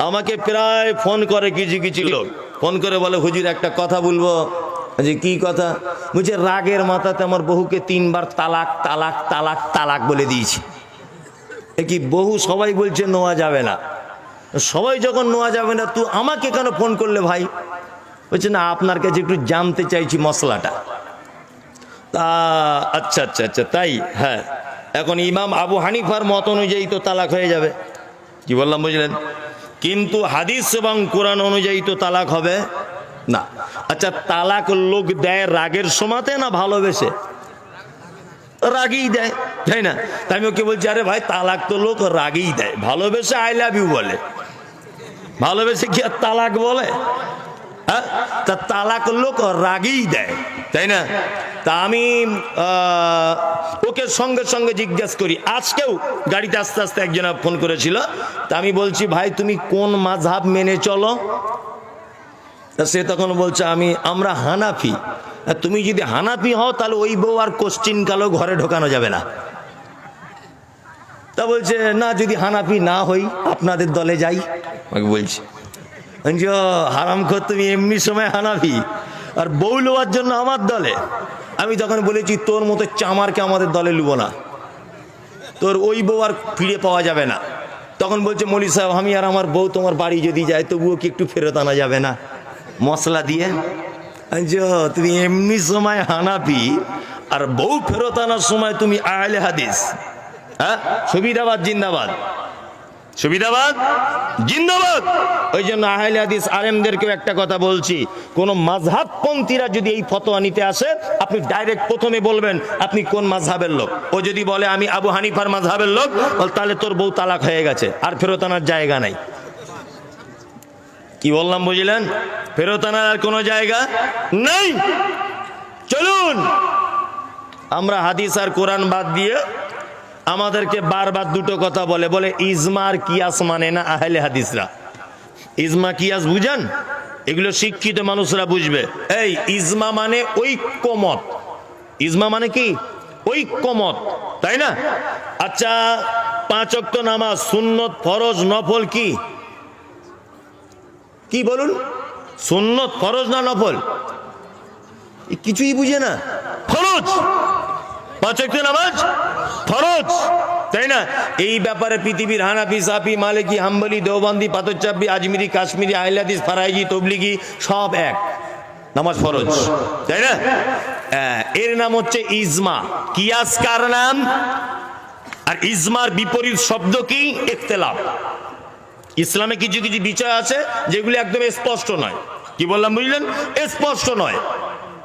আমাকে প্রায় ফোন করে কিছু কিছু লোক। ফোন করে বলে, হুজুর, একটা কথা বলব। যে, কি কথা? বলছে, রাগের মাথাতে আমার বহুকে তিনবার তালাক তালাক তালাক তালাক বলে দিয়েছি। এ কি, বহু সবাই বলছে নোয়া যাবে না। সবাই যখন নোয়া যাবে না তুই আমাকে কেন ফোন করলে ভাই? বলছে, না, আপনার কাছে একটু জানতে চাইছি মশলাটা। তা আচ্ছা আচ্ছা আচ্ছা তাই? হ্যাঁ। এখন ইমাম আবু হানিফার মত অনুযায়ী তো তালাক হয়ে যাবে। কি বললাম, বুঝলেন? কিন্তু হাদিস এবং কোরআন অনুযায়ী তো তালাক হবে? না। আচ্ছা তালাক লোক দেয় রাগের সমাতে না ভালোবেসে? রাগেই দেয়, তাই না? তাই আমি ওকে বলছি, আরে ভাই, তালাক তো লোক রাগেই দেয়। ভালোবেসে আই লাভ ইউ বলে। ভালোবেসে কি আর তালাক বলে? হ্যাঁ? তা তালাক লোক রাগেই দেয়, তাই না? তা আমি ওকে সঙ্গে সঙ্গে জিজ্ঞেস করি। আজকেও গাড়িতে আস্তে আস্তে একজন ফোন করেছিল। তা আমি বলছি ভাই তুমি কোন মাঝহাব মেনে চলো? তা সে তখন বলছে আমি আমরা হানাফি। তুমি যদি হানাফি হও তাহলে ওই বউ আর কোশ্চিন কালো ঘরে ঢোকানো যাবে না। তা বলছে না যদি হানাফি না হই আপনাদের দলে যাই। আমাকে বলছি আমি বলছি, "ও, হারাম খোর তুমি এমনি সময় হানাফি। আর বউ লোয়ার জন্য আমার দলে? আমি তখন বলেছি, তোর মতো চামারকে আমাদের দলে লুবো না। তোর ওই বউ আর ফিরে পাওয়া যাবে না। তখন বলছে মলি সাহেব, আমি আর আমার বউ তোমার বাড়ি যদি যায় তবুও কি একটু ফেরত আনা যাবে না? মশলা দিয়ে তুমি এমনি সময় হানাফি আর বউ ফেরত আনার সময় তুমি আহলে হাদিস হ্যাঁ? সুবিধাবাদ, জিন্দাবাদ। সুবিধাবাদ? জিন্দাবাদ! ওই জন্য আহলে হাদিস আলেমদেরকেও একটা কথা বলছি, কোন মাঝহাবপন্থীরা যদি এই ফতোয়া নিতে আসে, আপনি ডাইরেক্ট প্রথমে বলবেন, আপনি কোন মাঝহাবের লোক? ও যদি বলে, আমি আবু হানিফার মাঝহাবের লোক তাহলে তোর বউ তালাক হয়ে গেছে, আর ফেরত আনার জায়গা নাই। কি বললাম বুঝলেন? ফেরত আনার আর কোনো জায়গা নেই? চলুন! আমরা হাদিস আর কোরআন বাদ দিয়ে আমাদেরকে বারবার দুটো কথা বলে বলে, ইজমার কিয়াস মানে না আহলে হাদিসরা? ইজমা কিয়াস বুঝান? এগুলো শিক্ষিত মানুষরা বুঝবে। এই, ইজমা মানে ঐক্যমত। ইজমা মানে কি? ঐক্যমত, তাই না? আচ্ছা পাঁচ অক্ত নামাজ, সুন্নত, ফরজ, নফল কি? কি বলুন? সুন্নত, ফরজ না নফল? কিছুই বুঝে না। ফরজ! পাঁচ ওয়াক্ত নামাজ? ফরজ। তাই না? এই ব্যাপারে পৃথিবীর হানাফি সাফি মালিকি হাম্বলি দেওবন্দি পাথরচাপি আজমিরি কাশ্মীরি আহলাদিস ফারাইজি তবলিগি সব এক। নামাজ ফরজ। তাই না? হ্যাঁ, এর নাম হচ্ছে ইজমা। কিয়াস কার নাম? আর ইজমার বিপরীত শব্দ কি? ইখতিলাফ। ইসলামে কিছু কিছু বিষয় আছে যেগুলি একদম স্পষ্ট নয়। কি বললাম বুঝলেন? স্পষ্ট নয়।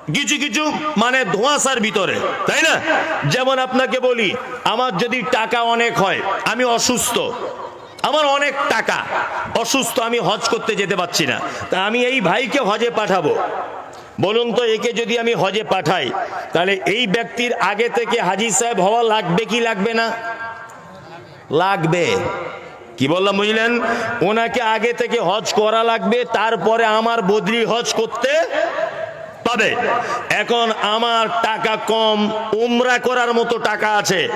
কিছু কিছু মানে ধোঁয়াশার ভিতরে, তাই না? যেমন আপনাকে বলি, আমার যদি টাকা অনেক হয়, আমি অসুস্থ। আমার অনেক টাকা, অসুস্থ, আমি হজ করতে যেতে পারছি না। তা আমি এই ভাইকে হজে পাঠাবো। বলুন তো, একে যদি আমি হজে পাঠাই, তাহলে এই ব্যক্তির আগে থেকে হাজি সাহেব হওয়া লাগবে কি লাগবে না? লাগবে। কি বললাম, বুঝলেন? ওনাকে আগে থেকে হজ করা লাগবে, তারপরে আমার বদলি হজ করতে পাবে। এখন আমার টাকা কম, উমরা করার মতো টাকা আছে।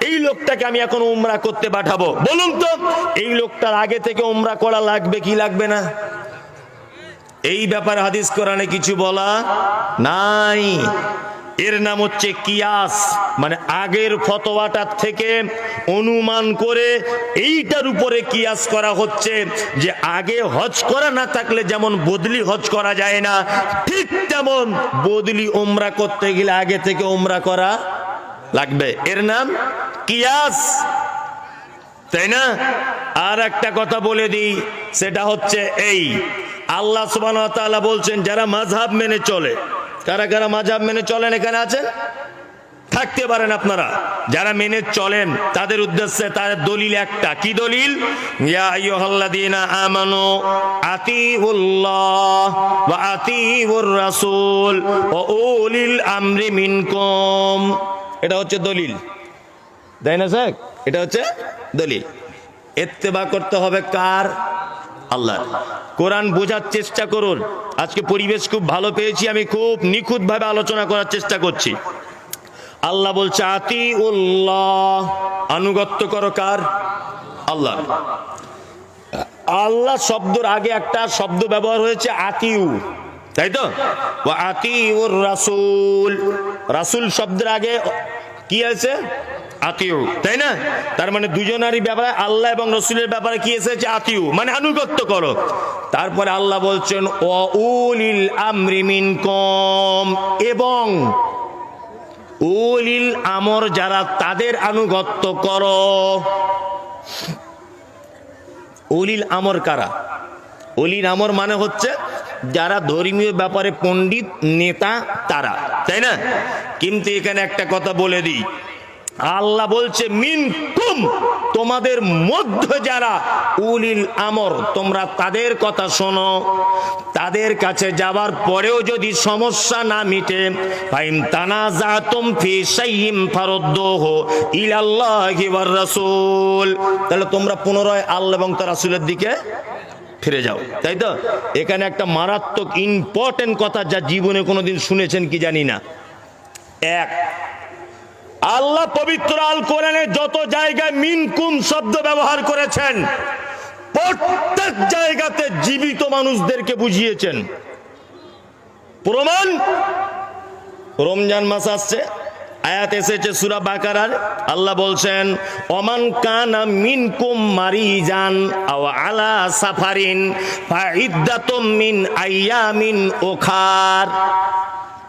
এই লোকটাকে আমি এখন উমরা করতে পাঠাবো। বলুন তো, এই লোকটার আগে থেকে উমরা করা লাগবে কি লাগবে না? এই ব্যাপারে হাদিস কোরআনে কিছু বলা নাই। এর নাম হচ্ছে কিয়াস। মানে আগের ফতোয়াটার থেকে অনুমান করে এইটার উপরে কিয়াস করা হচ্ছে যে আগে হজ করা না থাকলে যেমন বদলি হজ করা যায় না, ঠিক তেমন বদলি ওমরা করতে গেলে আগে থেকে ওমরা করা লাগবে। এর নাম কিয়াস। তাই না? আর একটা কথা বলে দিই, সেটা হচ্ছে এই। আল্লাহ সুবান বলছেন, যারা মাঝহাব মেনে চলে কারা কারা মাঝহাব মেনে চলেন এখানে আছেন? থাকতে পারেন আপনারা। যারা মেনে চলেন, তাদের উদ্দেশ্যে তাদের দলিল একটা। কি দলিল? রাসূল এটা হচ্ছে দলিল। তাই না, স্যার? এটা হচ্ছে দলিল। এত্তেবা করতে হবে কার? আল্লাহ। কোরআন বোঝার চেষ্টা করুন। আজকে পরিবেশ খুব ভালো পেয়েছি, আমি খুব নিখুঁতভাবে আলোচনা করার চেষ্টা করছি। আল্লাহ বলছে আতি উল্লাহ আনুগত্য করো কার? আল্লাহ। আল্লাহ শব্দের আগে একটা শব্দ ব্যবহার হয়েছে, আতিউ। তাই তো? আতিউর রাসূল। রাসূল শব্দের আগে কি আছে আতিউ, তাই না? তার মানে দুজনারই ব্যাপারে আল্লাহ এবং রসুলের ব্যাপারে কি এসেছে? আতিউ মানে আনুগত্য করো। তারপরে আল্লাহ বলছেন ও উলিল আমরিমিন কম এবং উলিল আমর যারা তাদের আনুগত্য করো। অলিল আমর কারা? অলিল আমর মানে হচ্ছে যারা ধর্মীয় ব্যাপারে পণ্ডিত নেতা তারা, তাই না? কিন্তু এখানে একটা কথা বলে দিই। আল্লাহ বলছে মিন কুম তোমাদের মধ্যে যারা উলিল আমর, তোমরা তাদের কথা শোনো। তাদের কাছে যাবার পরেও যদি সমস্যা না মিটে ফাইম তাহলে তোমরা পুনরায় আল্লাহ এবং তার রাসূলের দিকে ফিরে যাও, তাই তো? এখানে একটা মারাত্মক ইম্পর্টেন্ট কথা যা জীবনে কোনোদিন শুনেছেন কি জানি না। এক আল্লাহ পবিত্র আল কোরআনে যত জায়গায় মিনকুম শব্দ ব্যবহার করেছেন, প্রত্যেক জায়গাতে জীবিত মানুষদেরকে বুঝিয়েছেন। প্রমাণ, রমজান মাস আসছে, আয়াত এসেছে সুরা বাকারার, আল্লাহ বলছেন অমান কানা মিনকুম মারিজান আও আলা সাফারিন ফাইদ্দাতুম মিন আইয়ামিন ওখার।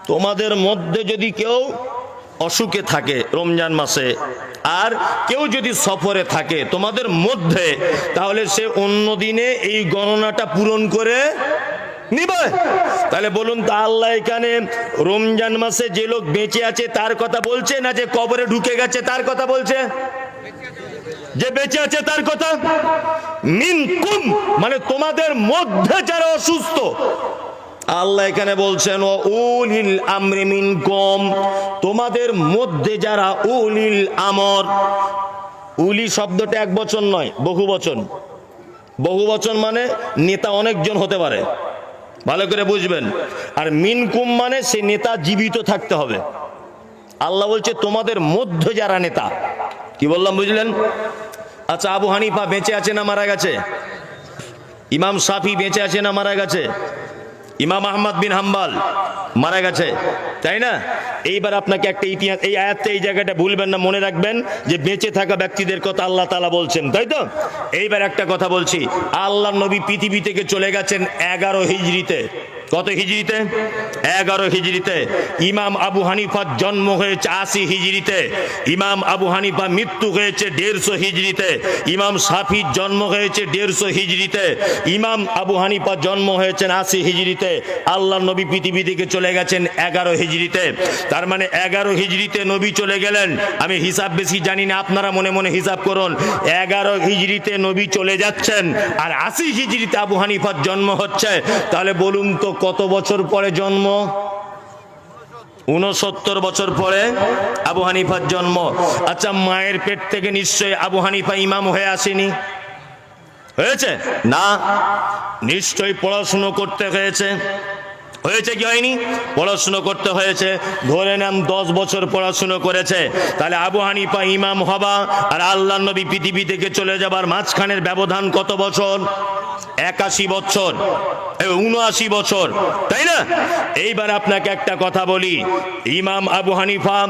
তোমাদের মধ্যে যদি কেউ অসুখে থাকে রমজান মাসে। আর কেউ যদি সফরে থাকে তোমাদের মধ্যে, তাহলে সে অন্য দিনে এই গণনাটা পূরণ করে নিবে। তাহলে বলুন তা আল্লাহ এখানে রমজান মাসে যে লোক বেঁচে আছে তার কথা বলছে না যে কবরে ঢুকে গেছে তার কথা বলছে? যে বেঁচে আছে তার কথা? মিন কুম মানে তোমাদের মধ্যে যারা অসুস্থ আল্লাহ এখানে বলছেন, ও উলিল আমরি মিনকুম তোমাদের মধ্যে যারা উলিল আমর, উলি শব্দটা এক বচন নয়, বহু বচন। বহু বচন মানে নেতা অনেকজন হতে পারে, ভালো করে বুঝবেন। আর মিনকুম মানে সে নেতা জীবিত থাকতে হবে। আল্লাহ বলছে, তোমাদের মধ্যে যারা নেতা কি বললাম বুঝলেন? আচ্ছা আবু হানিফা বেঁচে আছে না মারা গেছে? ইমাম সাফি বেঁচে আছে না মারা গেছে? ইমাম আহমদ বিন হাম্বাল মারা গেছে, তাই না? এইবার আপনাকে একটা ইতিহাস, এই আয়াতে এই জায়গাটা ভুলবেন না, মনে রাখবেন যে বেঁচে থাকা ব্যক্তিদের কথা আল্লাহ তালা বলছেন, তাই তো? এইবার একটা কথা বলছি, আল্লাহ নবী পৃথিবী থেকে চলে গেছেন এগারো হিজড়িতে। কত হিজড়িতে? এগারো হিজড়িতে। ইমাম আবু হানিফার জন্ম হয়েছে আশি হিজড়িতে। ইমাম আবু হানিফা মৃত্যু হয়েছে দেড়শো হিজড়িতে। ইমাম সাফির জন্ম হয়েছে দেড়শো হিজড়িতে। ইমাম আবু হানিফার জন্ম হয়েছেন আশি হিজড়িতে। আল্লাহ নবী পৃথিবী থেকে চলে গেছেন এগারো হিজড়িতে। তার মানে এগারো হিজড়িতে নবী চলে গেলেন। আমি হিসাব বেশি জানি না, আপনারা মনে মনে হিসাব করুন। এগারো হিজড়িতে নবী চলে যাচ্ছেন আর আশি হিজড়িতে আবু হানিফার জন্ম হচ্ছে। তাহলে বলুন তো কত বছর পরে জন্ম? উনসত্তর বছর পরে আবু হানিফার জন্ম। আচ্ছা মায়ের পেট থেকে নিশ্চয়ই আবু হানিফা ইমাম হয়ে আসেনি? হয়েছে? না। নিশ্চয়ই পড়াশুনো করতে হয়েছে। হয়েছে কি হয়নি? পড়াশুনো করতে হয়েছে। ধরে নাম দশ বছর পড়াশুনো করেছে। তাহলে আবু হানিফা ইমাম হবা আর আল্লাহ নবী পৃথিবী থেকে চলে যাবার মাঝখানের ব্যবধান কত বছর? একাশি বছর। উনআশি বছর। তাই না? এইবার আপনাকে একটা কথা বলি। ইমাম আবু হানিফা